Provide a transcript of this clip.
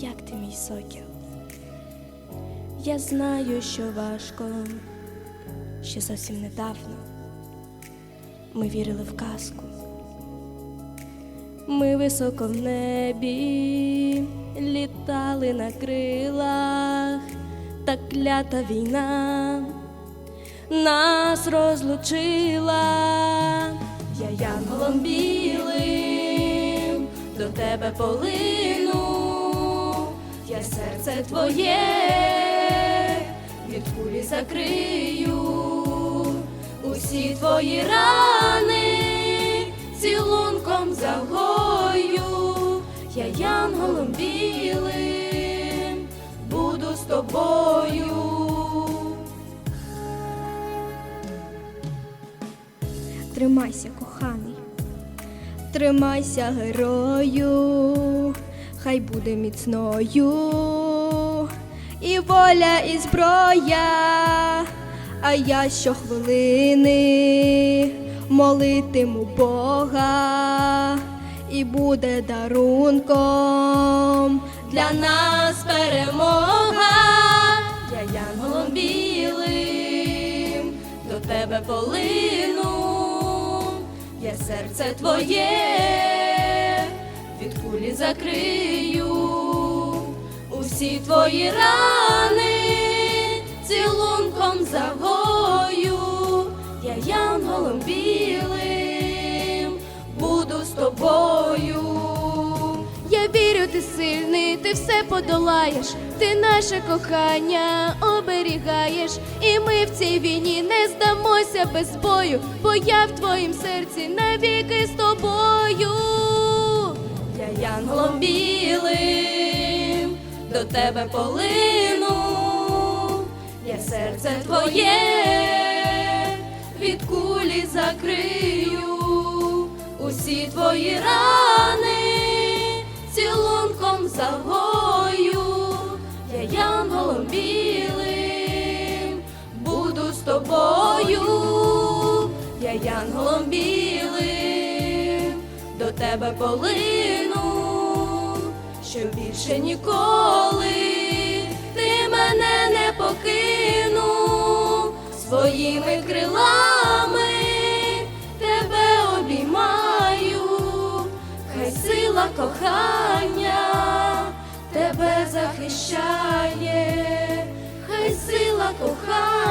ти мій сокіл. Я знаю, що важко, ще зовсім недавно ми вірили в казку. Ми високо в небі літали на крилах, та клята війна нас розлучила. Я янголом білим до тебе полину, я серце твоє від кулі закрию, усі твої рани цілунком загою, я янголом білим буду з тобою. Тримайся, коханий, тримайся, герою, хай буде міцною. І воля, і зброя, а я щохвилини молитиму Бога, і буде дарунком для нас перемога, я янголом білим до тебе полину, я серце твоє від кулі закрию, усі твої рани цілунком загою, я янголом білим буду з тобою. Я вірю, ти сильний, ти все подолаєш, ти наше кохання оберігаєш, і ми в цій війні не здамося без бою, бо я в твоїм серці навіки з тобою. Я янголом білим до тебе полину, я серце твоє від кулі закрию, усі твої рани цілунком загою, я янголом білим буду з тобою, я янголом білим тебе полину, що більше ніколи ти мене не покину. Своїми крилами тебе обіймаю, хай сила кохання тебе захищає, хай сила кохання